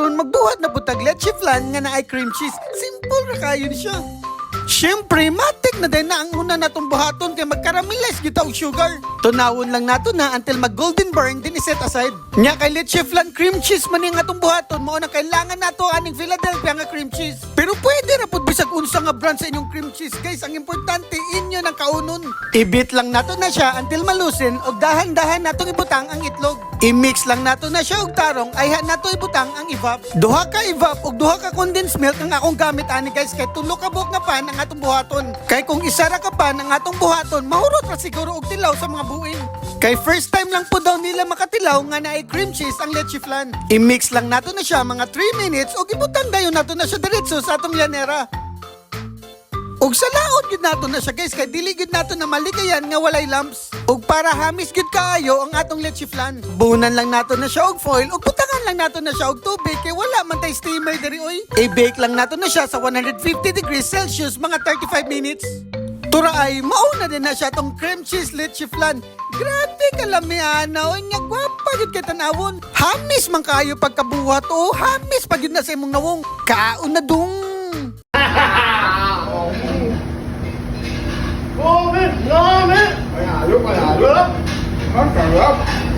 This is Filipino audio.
karon magbuhat na butag leche flan nga na ay cream cheese. Simple ra kayo ni siya. Siyempre, matik na din na ang una natong buhaton kay magkaramelize kita og sugar. Tunawon lang nato na until mag golden burn din i-set aside. Nya kay leche flan cream cheese man yung atong buhaton mao na kailangan nato aning Philadelphia nga cream cheese. Pero pwede ra pud bisag unsa nga brand sa inyong cream cheese guys. Ang importante inyo kaunon. I-beat lang nato na siya until malusin og dahan-dahan natong ibutang ang itlog. I-mix lang nato na siya og tarong ay nato ibutang ang evap. Duha ka evap ug duha ka condensed milk ang akong gamit ani guys kay tulo ka buok nga pan ang atong buhaton. Kay kung isa ra ka pan ang atong buhaton, mahurot ra siguro og tilaw sa mga buin. Kay first time lang po daw nila makatilaw nga na cream cheese ang leche flan. I-mix lang nato na siya mga 3 minutes ug ibutang dayon nato na siya diretso sa atong llanera. Ug sa laot gid nato na siya guys kay dili gid nato na maligayan nga walay lumps. Ug para hamis gid kaayo ang atong leche flan. Bunan lang nato na siya og foil ug butangan lang nato na siya og tubig kay wala man tay steamer diri oy. I-bake lang nato na siya sa 150 degrees Celsius mga 35 minutes. Tura ay mauna din na siya tong cream cheese leche flan. Grabe kalamiana oy nga gwapa gid kay tanawon. Hamis man kayo pagkabuhat o hamis pa gid na sa imong nawong. Kaon na dung. Panalo, panalo. Ang sarap.